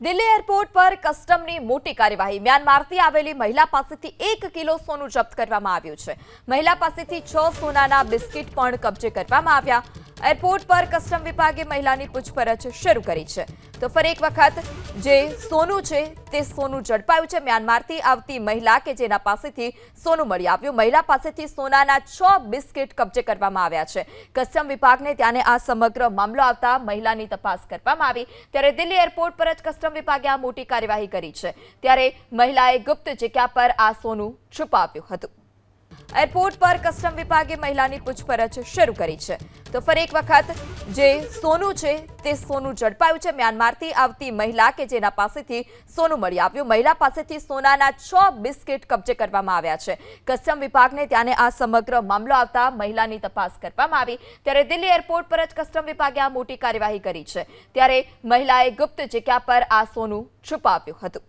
Delhi airport પર કસ્ટમની મોટી કાર્યવાહી. મ્યાનમારથી આવેલી મહિલા પાસેથી એક કિલો સોનું જપ્ત કરવામાં આવ્યું છે. મહિલા પાસેથી છ સોનાના બિસ્કિટ પણ કબજે કરવામાં આવ્યા. એરપોર્ટ પર કસ્ટમ વિભાગે મહિલાની પૂછપરછ શરૂ કરી છે. તો ફરી એક વખત, જે સોનું છે તે સોનું ઝડપાયું છે. મ્યાનમારથી આવતી મહિલા કે જેના પાસેથી સોનું મળી આવ્યું, મહિલા પાસેથી સોનાના છ બિસ્કિટ કબજે કરવામાં આવ્યા છે. કસ્ટમ વિભાગને ત્યાંને આ સમગ્ર મામલો આવતા મહિલાની તપાસ કરવામાં આવી. ત્યારે દિલ્હી એરપોર્ટ પર જ કસ્ટમ વિભાગે આ મોટી કાર્યવાહી કરી છે. ત્યારે મહિલાએ ગુપ્ત જગ્યા પર આ સોનું છુપાવ્યું હતું. એરપોર્ટ પર કસ્ટમ વિભાગે મહિલાની પૂછપરછ શરૂ કરી છે. તો ફરી એક વખત, જે સોનું છે, તે સોનું ઝડપાયું છે. મ્યાનમારથી આવતી મહિલા કે જેના પાસેથી સોનું મળી આવ્યું, મહિલા પાસેથી સોનાના છ બિસ્કિટ કબજે કરવામાં આવ્યા છે. કસ્ટમ વિભાગને ત્યાંને આ સમગ્ર મામલો આવતા મહિલાની તપાસ કરવામાં આવી. ત્યારે દિલ્હી એરપોર્ટ પર જ કસ્ટમ વિભાગે આ મોટી કાર્યવાહી કરી છે. ત્યારે મહિલાએ ગુપ્ત જગ્યા પર આ સોનું છુપાવ્યું હતું.